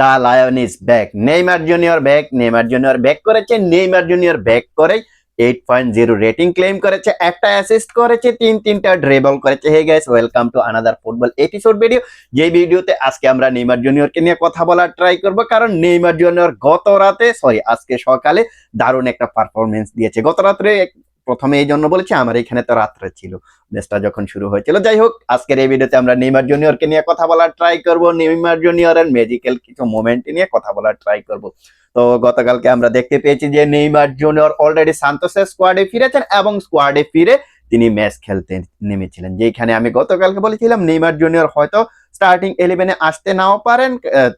The lion is back. Neymar junior back, Neymar junior back করেছে, Neymar junior back করে eight point zero rating claim করেছে, একটা assist করেছে, তিন তিনটা ড্রেবল করেছে। Hey guys welcome to another football episode video যে ভিডিওতে আজকে আমরা নেইমার জুনিয়রকে নিয়ে কথা বলার ট্রাই করব, কারণ নেইমার জুনিয়র গত রাতে সরি আজকে সকালে দারুণ একটা পারফরমেন্স দিয়েছে। গত রাত্রে প্রথমে এই জন্য বলেছি, আমার এখানে তো রাত্রে ছিল। ম্যাচটা যখন শুরু হয়েছিল। যাই হোক, আজকের এই ভিডিওতে আমরা নেইমার জুনিয়রকে নিয়ে কথা বলার ট্রাই করব। নেইমার জুনিয়রের ম্যাজিক্যাল কিছু মোমেন্ট নিয়ে কথা বলার ট্রাই করব। তো গতকালকে আমরা দেখতে পেয়েছি যে নেইমার জুনিয়র অলরেডি সান্তোসের স্কোয়াডে ফিরেছেন এবং স্কোয়াডে ফিরে তিনি ম্যাচ খেলতে নেমেছিলেন। যেখানে আমি গতকালকে বলেছিলাম, নেইমার জুনিয়র হয়তো স্টার্টিং ইলেভেনে আসতে নাও পারেন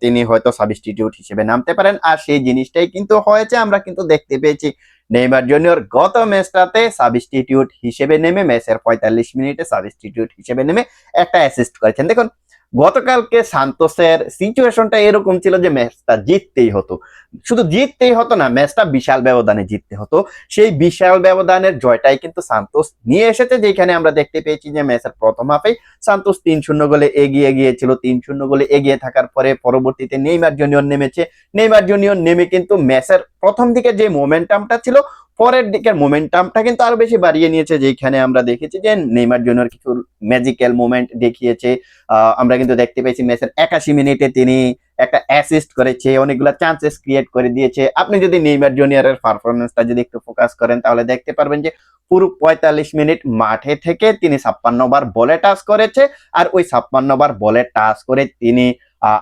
তিনি হয়তো সাবস্টিটিউট হিসেবে নামতে পারেন। আর সেই জিনিসটাই কিন্তু হয়েছে, আমরা কিন্তু দেখতে পেয়েছি। নেইমার জুনিয়র গত ম্যাচটাতে সাবস্টিটিউট হিসেবে নেমে, ম্যাচের পঁয়তাল্লিশ মিনিটে সাবস্টিটিউট হিসেবে নেমে একটা অ্যাসিস্ট করেছেন। দেখুন গতকালকে সান্তোসের সিচুয়েশনটা এরকম ছিল যে ম্যাচটা জিততেই হতো। শুধু জিততেই হতো না, ম্যাচটা বিশাল ব্যবধানে জিততে হতো। সেই বিশাল ব্যবধানের জয়টাই কিন্তু সান্তোস নিয়ে এসেছে, যেখানে আমরা দেখতে পেয়েছি যে ম্যাচের প্রথম হাফেই সান্তোস তিন শূন্য গোলে এগিয়ে গিয়েছিল। তিন শূন্য গোলে এগিয়ে থাকার পরে পরবর্তীতে নেইমার জুনিয়র নেমেছে। নেইমার জুনিয়র নেমে কিন্তু ম্যাচের প্রথম দিকে যে মোমেন্টামটা ছিল পরের দিকের মোমেন্টামটা কিন্তু আরও বেশি বাড়িয়ে নিয়েছে যেখানে আমরা দেখেছি যে নেইমার জুনিয়র কিছু ম্যাজিক্যাল মোমেন্ট দেখিয়েছে। আমরা কিন্তু দেখতে পেয়েছি ম্যাচের একাশি মিনিটে তিনি একটা অ্যাসিস্ট করেছে, অনেকগুলো চান্সেস ক্রিয়েট করে দিয়েছে। আপনি যদি নেইমার জুনিয়রের পারফরমেন্সটা যদি একটু ফোকাস করেন, তাহলে দেখতে পারবেন যে পুরো পঁয়তাল্লিশ মিনিট মাঠে থেকে তিনি ছাপ্পান্ন বার বলে টাচ করেছে, আর ওই ছাপ্পান্ন বার বলে টাচ করে তিনি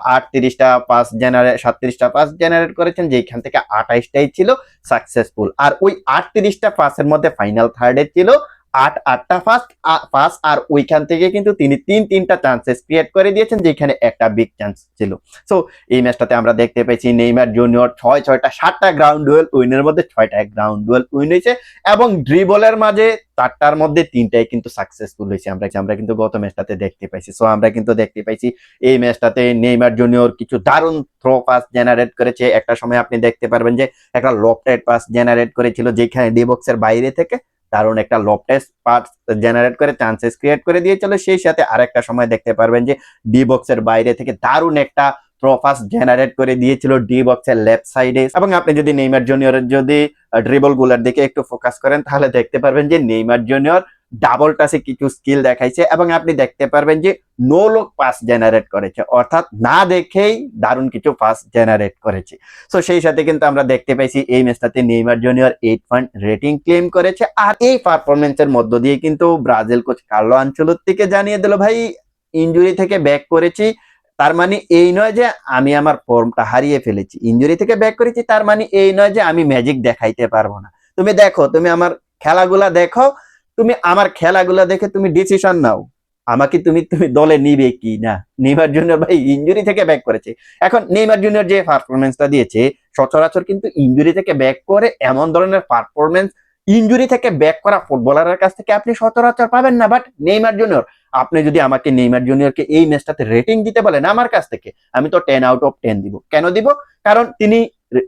আটত্রিশটা পাস জেনারেট সাতত্রিশটা পাস জেনারেট করেছেন যেখান থেকে আঠাইশটাই ছিল সাকসেসফুল আর ওই আটত্রিশটা পাসের মধ্যে ফাইনাল থার্ডে ছিল আট আটটা ফার্স্ট পাস আর ওইখান থেকে কিন্তু তিনি তিন, তিনটা চান্সেস ক্রিয়েট করে দিয়েছেন, যেখানে একটা বিগ চান্স ছিল। সো এই ম্যাচটাতে আমরা দেখতে পেয়েছি নেইমার জুনিয়র ছয়, ছয়টা, সাতটা গ্রাউন্ড ডুয়েল উইনের মধ্যে ছয়টা গ্রাউন্ড ডুয়েল উইন হয়েছে এবং ড্রিবলের মাঝে চারটার মধ্যে তিনটাই কিন্তু সাকসেসফুল হয়েছে। আমরা আমরা কিন্তু গত ম্যাচটাতে দেখতে পাইছি সো আমরা কিন্তু দেখতে পাইছি এই ম্যাচটাতে নেইমার জুনিয়র কিছু দারুণ থ্রো পাস জেনারেট করেছে। একটা সময় আপনি দেখতে পারবেন যে একটা লফটেড পাস জেনারেট করেছিল, যেখানে ডিবক্সের বাইরে থেকে দারুণ একটা লফটেস পার্ট জেনারেট করে চান্সেস ক্রিয়েট করে দিয়ে দিয়েছিল সেই সাথে আরেকটা সময় দেখতে পারবেন যে ডি বক্সের বাইরে থেকে দারুণ একটা প্রফাস জেনারেট করে দিয়েছিল ডি বক্সের লেফট সাইডে এবং আপনি যদি নেইমার জুনিয়রের যদি ড্রিবলগুলার দিকে একটু ফোকাস করেন, তাহলে দেখতে পারবেন যে নেইমার জুনিয়র ডাবল টাসে কিছু স্কিল দেখাইছে এবং আপনি দেখতে পারবেন যে নো লোক পাস জেনারেট করেছে। অর্থাৎ না দেখেই দারুণ কিছু পাস জেনারেট করেছে। সো সেই সাথে কিন্তু আমরা দেখতে পাইছি এই ম্যাচটাতে Neymar junior eight point rating claim করেছে। আর এই পারফরমেন্সের মধ্য দিয়ে কিন্তু ব্রাজিল কোচ কার্লো আঞ্চলত্তিকে জানিয়ে দিল, ভাই ইনজুরি থেকে ব্যাক করেছি, তার মানে এই নয় যে আমি আমার ফর্মটা হারিয়ে ফেলেছি। ইনজুরি থেকে ব্যাক করেছি, তার মানে এই নয় যে আমি ম্যাজিক দেখাইতে পারব না। তুমি দেখো, তুমি আমার খেলাগুলা দেখো তুমি আমার খেলাগুলা দেখে তুমি ডিসিশন নাও। আমাকে তুমি তুমি দলে নিবে কি না? নেইমার জুনিয়র ভাই ইনজুরি থেকে ব্যাক করেছে। এখন নেইমার জুনিয়র যে পারফরমেন্সটা দিয়েছে, সচরাচর কিন্তু ইনজুরি থেকে ব্যাক করে এমন ধরনের পারফরমেন্স ইনজুরি থেকে ব্যাক করা ফুটবলারের কাছ থেকে আপনি সচরাচর পাবেন না। বাট নেইমার জুনিয়র, আপনি যদি আমাকে নেইমার জুনিয়রকে এই ম্যাচটাতে রেটিং দিতে বলেন আমার কাছ থেকে, আমি তো টেন আউট অফ টেন দিব। কেন দিব? কারণ তিনি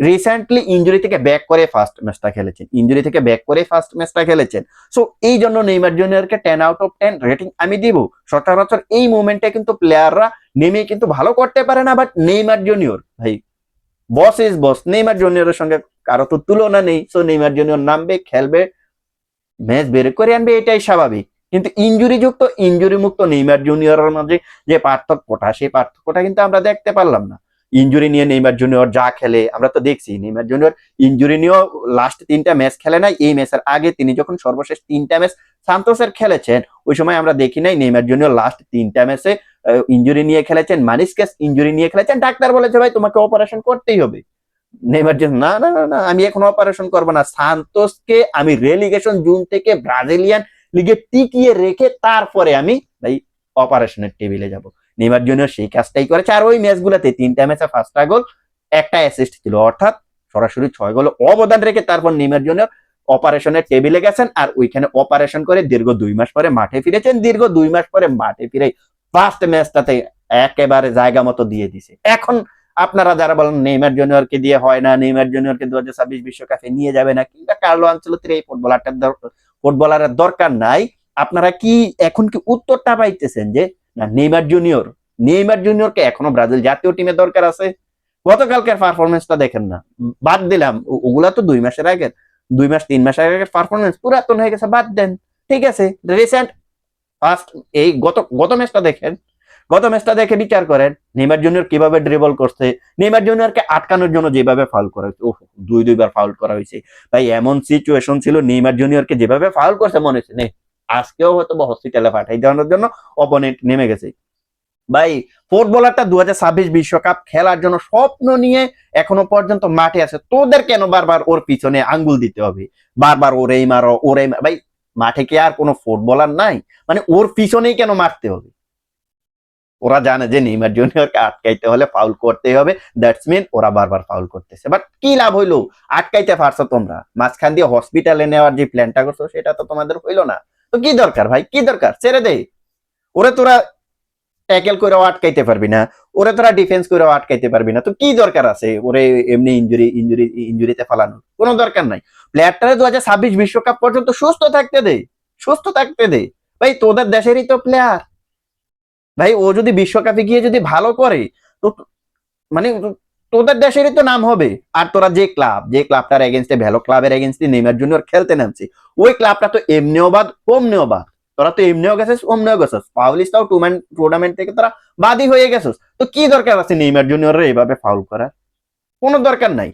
রিসেন্টলি ইনজুরি থেকে ব্যাক করে ফার্স্ট ম্যাচটা খেলেছেন। ইঞ্জুরি থেকে ব্যাক করে ফার্স্ট ম্যাচটা খেলেছেন। সো এই জন্য Neymar জুনিয়রকে ten out of ten rating আমি দিব। সচরাচর এই মুভমেন্টে কিন্তু প্লেয়াররা নেমে কিন্তু ভালো করতে পারে না বাট নেইমার জুনিয়র ভাই বস ইজ বস নেইমার জুনিয়রের সঙ্গে কারও তো তুলনা নেই। সো নেইমার জুনিয়র নামবে, খেলবে ম্যাচ বের করে আনবে, এটাই স্বাভাবিক। কিন্তু ইনজুরি যুক্ত ইনজুরি মুক্ত নেইমার জুনিয়রের মাঝে যে পার্থক্যটা, সেই পার্থক্যটা কিন্তু আমরা দেখতে পারলাম না। ইনজুরি নিয়ে নেইমার জুনিয়র যা খেলে, আমরা তো দেখছি নেইমার জুনিয়র ইনজুরি নিয়েও লাস্ট তিনটা ম্যাচ খেলে নাই। এই ম্যাচের আগে তিনি যখন সর্বশেষ তিনটা ম্যাচ সান্তোসের খেলেছেন, ওই সময় আমরা দেখি নাই নেইমার জুনিয়র লাস্ট তিনটা ম্যাচে ইনজুরি নিয়ে খেলেছেন মানিসকেস ইনজুরি নিয়ে খেলেছেন। ডাক্তার বলেছে, ভাই, তোমাকে অপারেশন করতেই হবে। নেইমার জন্য না না না আমি এখন অপারেশন করব না। সান্তোসকে আমি রেলিগেশন জুন থেকে ব্রাজিলিয়ান লিগে টিকিয়ে রেখে তারপরে আমি, ভাই অপারেশনের টেবিলে যাব। নেইমার জুনিয়র সেই কাজটাই করেছে। আর ওই ম্যাচগুলোতে তিনটা ম্যাচে পাঁচটা গোল, একটা অ্যাসিস্ট ছিল। অর্থাৎ সরাসরি ছয় গোল অবদান রেখে তারপর নেইমার জুনিয়র অপারেশনের টেবিলে গেছেন আর ওইখানে অপারেশন করে দীর্ঘ দুই মাস পরে মাঠে ফিরেছেন। দীর্ঘ দুই মাস পরে মাঠে ফিরে ফার্স্ট ম্যাচটাতে একেবারে জায়গা মতো দিয়ে দিছে। এখন আপনারা যারা বলেন নেইমার জুনিয়রকে দিয়ে হয় না, নেইমার জুনিয়রকে দু হাজার ছাব্বিশ বিশ্বকাপে নিয়ে যাবে না কিংবা কার্লো আঞ্চলতির এই ফুটবলারটার ফুটবলারের দরকার নাই। আপনারা কি এখন কি উত্তরটা পাইতেছেন যে না, নেইমার জুনিয়র। নেইমার জুনিয়রকে এখনও ব্রাজিল জাতীয় টিমে দরকার আছে। গতকালকের পারফরমেন্সটা দেখেন না। বাদ দিলাম ওগুলা তো দুই মাসের আগের। দুই মাস, তিন মাস আগের পারফরমেন্স পুরাতন হয়ে গেছে, বাদ দেন। ঠিক আছে রিসেন্ট ফার্স্ট এই গত গত ম্যাচটা দেখেন। গত ম্যাচটা দেখে বিচার করেন, নেইমার জুনিয়র কীভাবে ড্রিবল করছে। নেইমার জুনিয়রকে আটকানোর জন্য যেভাবে ফাউল করা হয়েছে, ওহ, দুই, দুইবার ফাউল করা হয়েছে। ভাই, এমন সিচুয়েশন ছিল, নেইমার জুনিয়রকে যেভাবে ফাউল করছে, মনে হচ্ছে, নে। আজকেও হয়তো হসপিটালে পাঠাই দেওয়ানোর জন্য অপোনেন্ট নেমে গেছে। ভাই ফুটবলারটা দু বিশ্বকাপ খেলার জন্য স্বপ্ন নিয়ে এখনও পর্যন্ত মাঠে আছে। তোদের কেন বারবার ওর পিছনে আঙ্গুল দিতে হবে? বারবার ওরেই মারো ওরেই ভাই, মাঠে কি আর কোনো ফুটবলার নাই? মানে ওর পিছনেই কেন মারতে হবে? ওরা জানে যে নেইমার জুনিয়রকে আটকাইতে হলে ফাউল করতে হবে। দ্যাটস মিন ওরা বারবার ফাউল করতেছে। বাট কি লাভ হইল? আটকাইতে পারছ তোমরা? মাঝখান দিয়ে হসপিটালে নেওয়ার যে প্ল্যানটা করছ, সেটা তো তোমাদের হইল না। তো কি দরকার ভাই? কি দরকার? ছেড়ে দে। ওরে তোরা ট্যাকেল করেও আটকাইতে পারবি না। ওরে তোরা ডিফেন্স করেও আটকাইতে পারবি না। তো কি দরকার আছে ওরে এমনি ইঞ্জুরি ইঞ্জুরি ইঞ্জুরিতে ফালানো কোনো দরকার নাই। প্লেয়ারটারে দু হাজার ছাব্বিশ বিশ্বকাপ পর্যন্ত সুস্থ থাকতে দে। সুস্থ থাকতে দে। ভাই, তোদের দেশেরই তো প্লেয়ার ভাই, ও যদি বিশ্বকাপে গিয়ে যদি ভালো করে, তো মানে তোদের দেশেরই তো নাম হবে। আর তোরা যে ক্লাব যে ক্লাবটার এগেনস্টে ভ্যালো ক্লাবের এগেনস্টে নেমার জুনিয়র খেলতে নামছে ওই ক্লাবটা তো এমনিও বাদ, অমনিও বাদ। তোরা তো এমনিও গেছিস, অমনিও গেছিস। পাউলিস্টাও টুর্নামেন্ট থেকে তোরা বাদই হয়ে গেছিস। তো কি দরকার আছে নেইমার জুনিয়র এইভাবে ফাউল করার? কোনো দরকার নাই।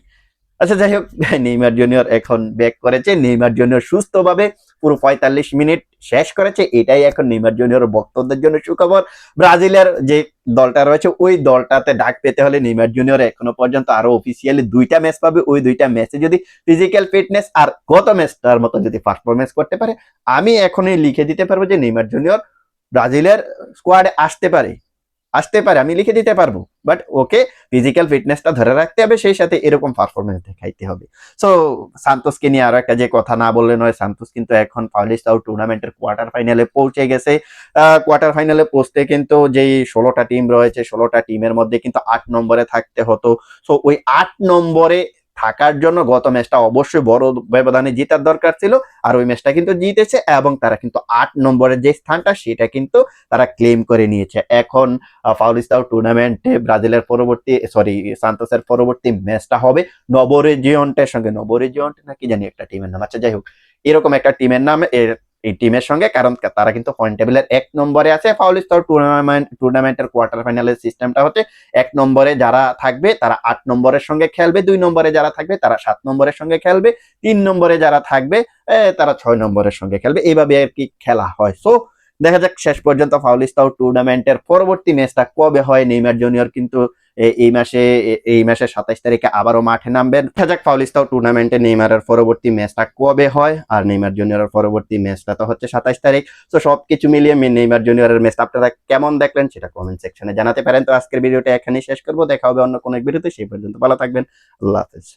আচ্ছা যাই হোক, নেইমার জুনিয়র এখন ব্যাক করেছে। নেইমার জুনিয়র সুস্থভাবে পুরো পঁয়তাল্লিশ মিনিট শেষ করেছে। এটাই এখন নেইমার জুনিয়র ভক্তদের জন্য সুখবর। ব্রাজিলের যে দলটা রয়েছে, ওই দলটাতে ডাক পেতে হলে নেইমার জুনিয়র এখনও পর্যন্ত আরও অফিসিয়ালি দুইটা ম্যাচ পাবে। ওই দুইটা ম্যাচে যদি ফিজিক্যাল ফিটনেস আর গত ম্যাচটার মতো যদি পারফরমেন্স করতে পারে, আমি এখনই লিখে দিতে পারব যে নেইমার জুনিয়র ব্রাজিলের স্কোয়াডে আসতে পারে। আসতে পারে, আমি লিখে দিতে পারব। বাট ওকে ফিজিক্যাল ফিটনেসটা ধরে রাখতে হবে, সেই সাথে এরকম পারফরমেন্স দেখাইতে হবে। সো সান্তোসকে নিয়ে আরও একটা যে কথা না বললে নয়, সান্তোষ কিন্তু এখন পাউলিস্টাও টুর্নামেন্টের কোয়ার্টার ফাইনালে পৌঁছে গেছে। কোয়ার্টার ফাইনালে পৌঁছতে কিন্তু যেই ষোলোটা টিম রয়েছে, ষোলোটা টিমের মধ্যে কিন্তু আট নম্বরে থাকতে হতো। সো ওই আট নম্বরে থাকার জন্য গত ম্যাচটা অবশ্যই বড় ব্যবধানে জেতার দরকার ছিল। আর ওই ম্যাচটা কিন্তু জিতেছে এবং তারা কিন্তু আট নম্বরের যে স্থানটা, সেটা কিন্তু তারা ক্লেম করে নিয়েছে। এখন ফাউলিস্তাও টুর্নামেন্টে ব্রাজিলের পরবর্তী সরি সান্তোসের পরবর্তী ম্যাচটা হবে নবরেজিয়ন্টের সঙ্গে। নবরেজিয়ন্ট নাকি জানি একটা টিমের নাম। আচ্ছা যাই হোক, এরকম একটা টিমের নাম এই টিমের সঙ্গে, কারণ তারা কিন্তু পয়েন্ট টেবিলের এক নম্বরে আছে। ফাউলিস্তাও টুর্নামেন্ট টুর্নামেন্টের কোয়ার্টার ফাইনালের সিস্টেমটা হচ্ছে এক নম্বরে যারা থাকবে, তারা আট নম্বরের সঙ্গে খেলবে, দুই নম্বরে যারা থাকবে, তারা সাত নম্বরের সঙ্গে খেলবে, তিন নম্বরে যারা থাকবে তারা ছয় নম্বরের সঙ্গে খেলবে। এইভাবে আর কি খেলা হয়। সো দেখা যাক শেষ পর্যন্ত ফাউলিস্তাও টুর্নামেন্টের পরবর্তী ম্যাচটা কবে হয়। নেইমার জুনিয়র কিন্তু এই মাসে এই মাসের সাতাইশ তারিখে আবারও মাঠে নামবেন। খেজাক ফাউলিস্তাও টুর্নামেন্টে নেইমারের পরবর্তী ম্যাচটা কবে হয়। আর নেইমার জুনিয়রের পরবর্তী ম্যাচটা তো হচ্ছে সাতাইশ তারিখ। তো সবকিছু মিলিয়ে নেইমার জুনিয়রের ম্যাচটা আপনারা কেমন দেখলেন সেটা কমেন্ট সেকশনে জানাতে পারেন। তো, আজকের ভিডিওটা এখানেই শেষ করব। দেখা হবে অন্য কোনো এক ভিডিওতে। সেই পর্যন্ত ভালো থাকবেন। আল্লাহ হাফেজ।